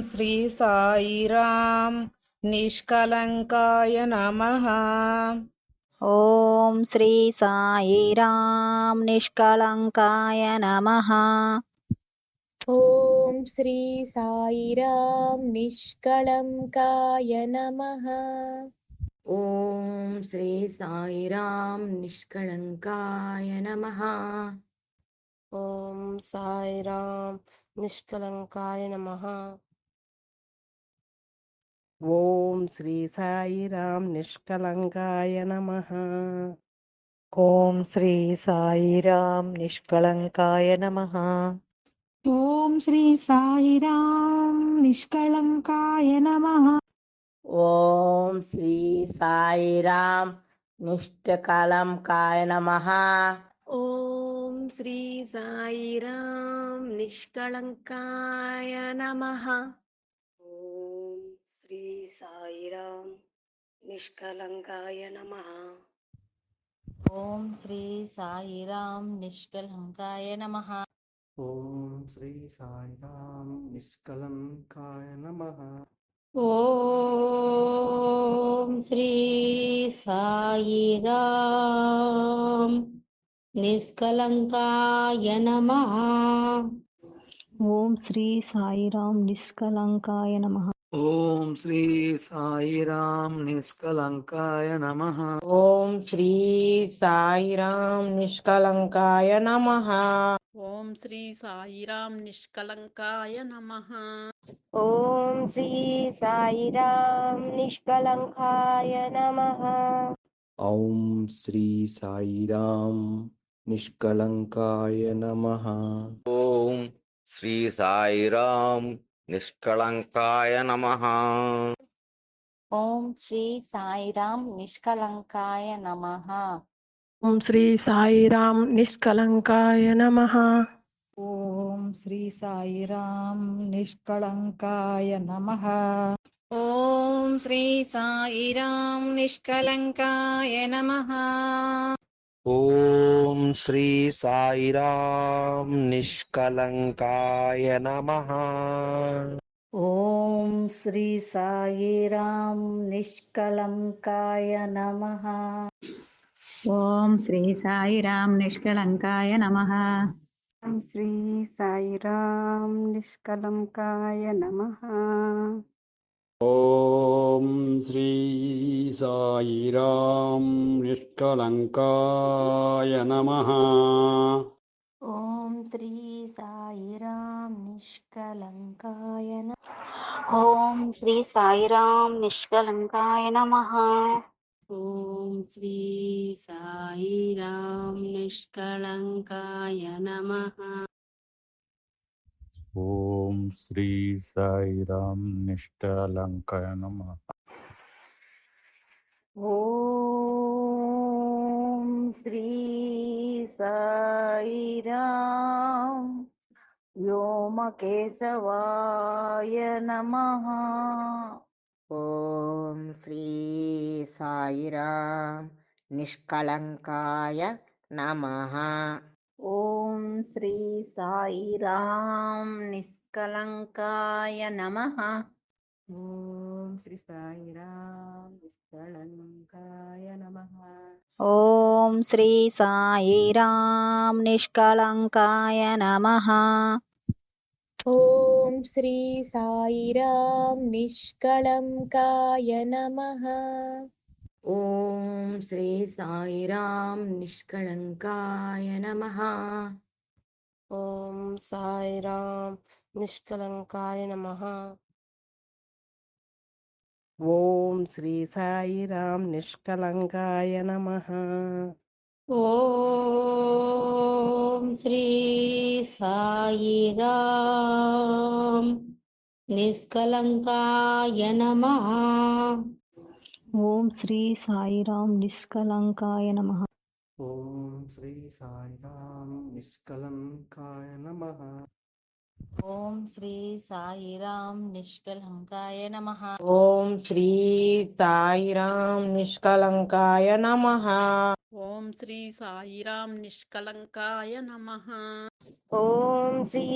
श्री साई निष्कलङ्काय नमः। ॐ श्री सायि निष्कलङ्काय नमः। ॐ श्री साईरां निष्कलङ्काय नमः। ॐ श्री साईरां निष्कलङ्काय नमः। ఓం సాయిరామ్ నిష్కలంకాయ నమ. ఓం శ్రీ సాయిరాం నిష్కలంకాయ నమ. ఓం శ్రీ సాయిరాం నిష్కలంకాయ నమ. ఓం శ్రీ సాయిరాం నిష్కళంకాయ నమ. ఓం శ్రీ సాయిరాం నిష్కలంకాయ నమ. ఓం శ్రీ సాయిరాం నిష్కళంకాయ నమ. ఓం శ్రీ సాయిరాం నిష్కలంకాయ నమ. ఓం శ్రీ సాయిరాం నిష్కళంకాయ నమ. ఓం శ్రీ సాయిరాం నిష్కలంకాయ నమ. ఓం శ్రీ సాయిరాం నిష్కలంకాయ నమ. ఓం శ్రీ సాయిరాం నిష్కళంకాయ నమ. ఓం శ్రీ సాయిరాం నిష్కలంకాయ నమ. ఓం శ్రీ సాయిరాం నిష్కలంకాయ నమ. ఓం శ్రీ సాయిరాం నిష్కలంకాయ నమ. ఓం శ్రీ సాయిరాం నిష్కలంకాయ నమ. ఓం శ్రీ సాయిరాం నిష్కలంకాయ నమ. ఓం శ్రీ సాయిరాం నిష్కళంకాయ నమ. ఓం శ్రీ సాయిరాం నిష్కళంకాయ నమ. ఓం శ్రీ సాయిరాం నిష్కలంకాయ నమ. ఓం శ్రీ సాయిరాం నిష్కలంకాయ నమ. ఓం శ్రీ సాయిరాం నిష్కలంకాయ నమ. ఓం శ్రీ సాయిరాం నిష్కలంకాయ నమ ఓం శ్రీ సాయిరాం నిష్కళంకాయ నమ ఓం శ్రీ సాయిరాం నిష్కళంకాయ నమ ఓం ॐ श्री सायि निष्कलङ्काय नमः। ॐ श्री साई निष्कलङ्काय नमः। ॐ श्री साई निष्कलङ्काय नमः। ॐ श्री सायि निष्कलङ्काय नमः। శ్రీ సాయిరాం నిష్కలంకాయ నమ ఓం శ్రీ సాయిరాం నిష్కలంకాయ నమ. ఓం శ్రీ సాయిరాం వ్యోమకేశవాయ నమ. ఓం శ్రీ సాయిరాం నిష్కలంకాయ నమ. ఓం శ్రీ సాయిరాం నిష్కలంకాయ నమ. ఓం శ్రీ సాయిరాం నిష్కలంకాయ నమ. ఓం శ్రీ సాయిరాం నిష్కళంకాయ నమ. ఓం శ్రీ సాయిరాం నిష్కళంకాయ నమ. ఓం సాయిరాం నిష్కలంకాయ నమ. ఓం శ్రీ సాయిరాం నిష్కలంకాయ నమ. ఓం శ్రీ సాయిరాం నిష్కలంకాయ నమ. ఓం శ్రీ సాయిరాం నిష్కళంకాయ నమ. ఓం శ్రీ సాయిరాం నిష్కలంకాయ నమ. ఓం శ్రీ సాయిరాం నిష్కలంకాయ నమ. ఓం శ్రీ సాయిరాం నిష్కలంకాయ నమ. ఓం శ్రీ సాయిరాం నిష్కలంకాయ నమ. ఓం శ్రీ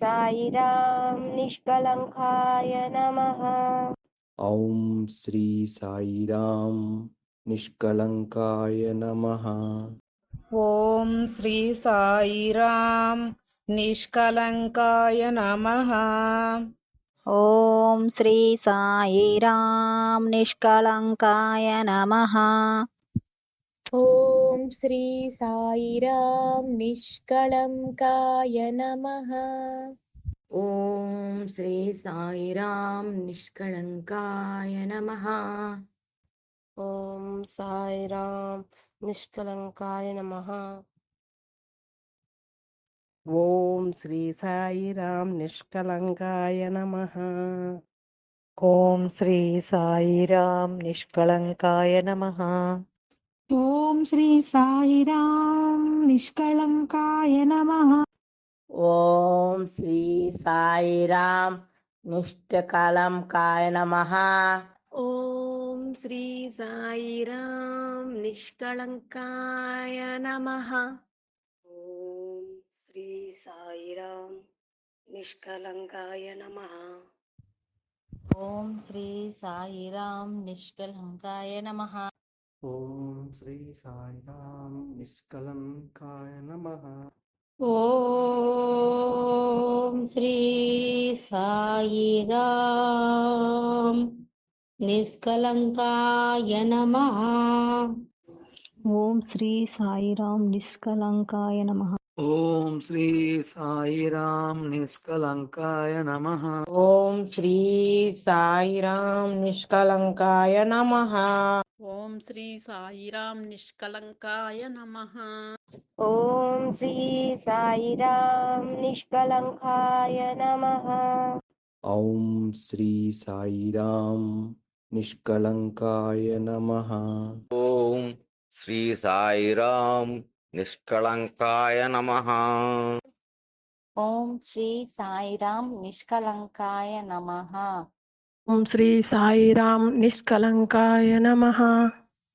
సాయిరాం నిష్కలంకాయ నమ. ఓం శ్రీ సాయిరాం निष्कलङ्काय नमः। ॐ श्री साई निष्कलङ्काय नमः। ॐ श्री सायि रां नमः। ॐ श्री साई निष्कलङ्काय नमः। ॐ श्री साई निष्कलङ्काय नमः। ఓం సాయిరాం నిష్కలంకాయ నమ. ఓం శ్రీ సాయిరాం నిష్కలంకాయ నమ. ఓం శ్రీ సాయిరాం నిష్కళంకాయ నమః. ఓం శ్రీ సాయిరాం నిష్కళంకాయ నమ. ఓం శ్రీ సాయిరాం నిష్కలంకాయ నమ. శ్రీ సాయిరాం నిష్కళంకాయ నమ. ఓం శ్రీ సాయిరాం నిష్కలంకాయ నమ. ఓం శ్రీ సాయిరాం నిష్కలంకాయ నమ. ఓం శ్రీ సాయిరాం నిష్కలంకాయ నమ. ఓం శ్రీ సాయిరాం నిష్కలంకాయ నమః ఓం శ్రీ సాయిరాం నిష్కళంకాయ నమః ఓం శ్రీ సాయిరాం నిష్కలంకాయ నమః ఓం శ్రీ సాయిరాం నిష్కలంకాయ నమ ఓం శ్రీ సాయిరాం నిష్కలంకాయ నమః ఓం శ్రీ సాయిరాం నిష్కలంకాయ నమ ॐ श्री साईराम నిష్కళంకాయ నమ. ఓం శ్రీ సాయిరాం నిష్కళంకాయ నమ. ఓం శ్రీ సాయిరాం నిష్కళంకాయ నమ. ఓం శ్రీ సాయిరాం నిష్కళంకాయ నమ.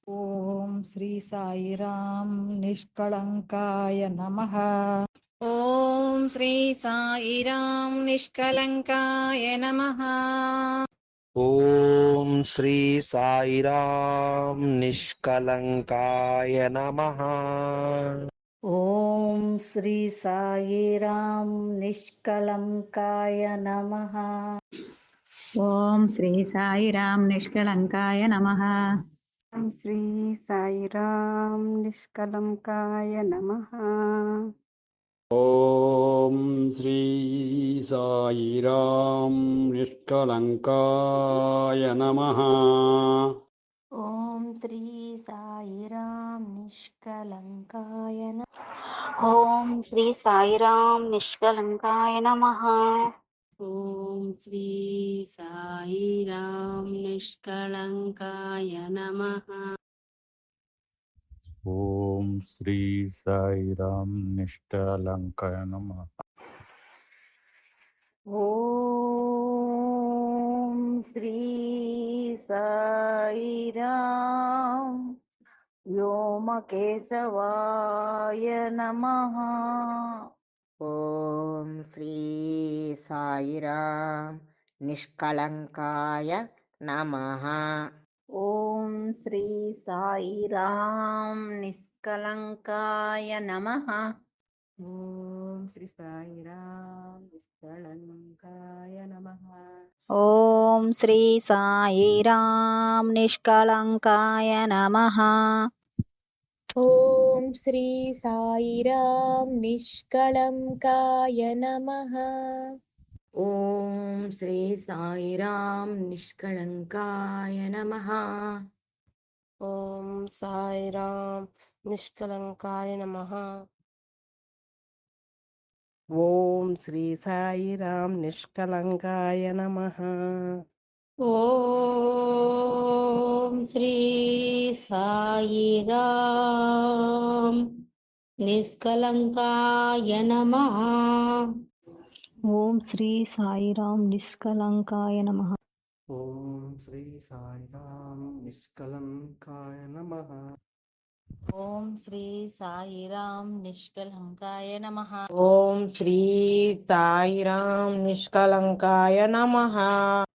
ఓం శ్రీ సాయిరాం నిష్కళంకాయ నమ. ఓం శ్రీ సాయిరాం నిష్కళంకాయ నమ. ॐ श्री साईराम निष्कलंकाय नमः। ओम श्री साईराम निष्कलंकाय नमः। ओम श्री साईराम निष्कलंकाय नमः। ओम श्री साईराम निष्कलंकाय नमः। ॐ श्री निष्कलङ्काय नमः। ॐ श्री साई निष्कलङ्काय नमः। ॐ श्री साईरां निष्कलङ्काय नमः। ॐ श्री सायि निष्कलङ्काय नमः। ఓం శ్రీ సాయిరాం వ్యోమకేశవాయ నమః ఓం శ్రీ సాయిరాం నిష్కళంకాయ నమ ఓం శ్రీ సాయిరాం నిష్కలంకాయ నమః श्री साईराम निष्कलङ्काय नमः। ॐ श्री साईराम निष्कलङ्काय नमः। ॐ श्री साईराम रां निष्कलङ्काय नमः। ॐ श्री साईराम रां नमः। ॐ श्री साईराम निष्कलङ्काय नमः। ఓం సాయిరాం నిష్కలంకాయ నమ. ఓం శ్రీ సాయిరాం నిష్కళంకాయ నమః. ఓం శ్రీ సాయిరాం నిష్కలంకాయ నమః. ఓం శ్రీ సాయిరామ్ నిష్కలంకాయ నమ. ఓం శ్రీ సాయిరామ్ నిష్కలంకాయ నమః. ఓం శ్రీ సాయిరాం నిష్కలంకాయ నమ. ఓం శ్రీ సాయిరామ్ నిష్కలంకాయ నమ.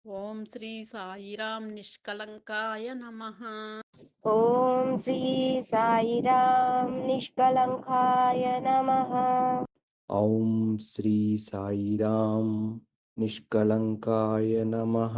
ఓం శ్రీ సాయిరాం నిష్కలంకాయ నమః. ఓం శ్రీ సాయిరాం నిష్కలంకాయ నమ. ఓం శ్రీ సాయిరామ్ నిష్కలంకాయ నమః.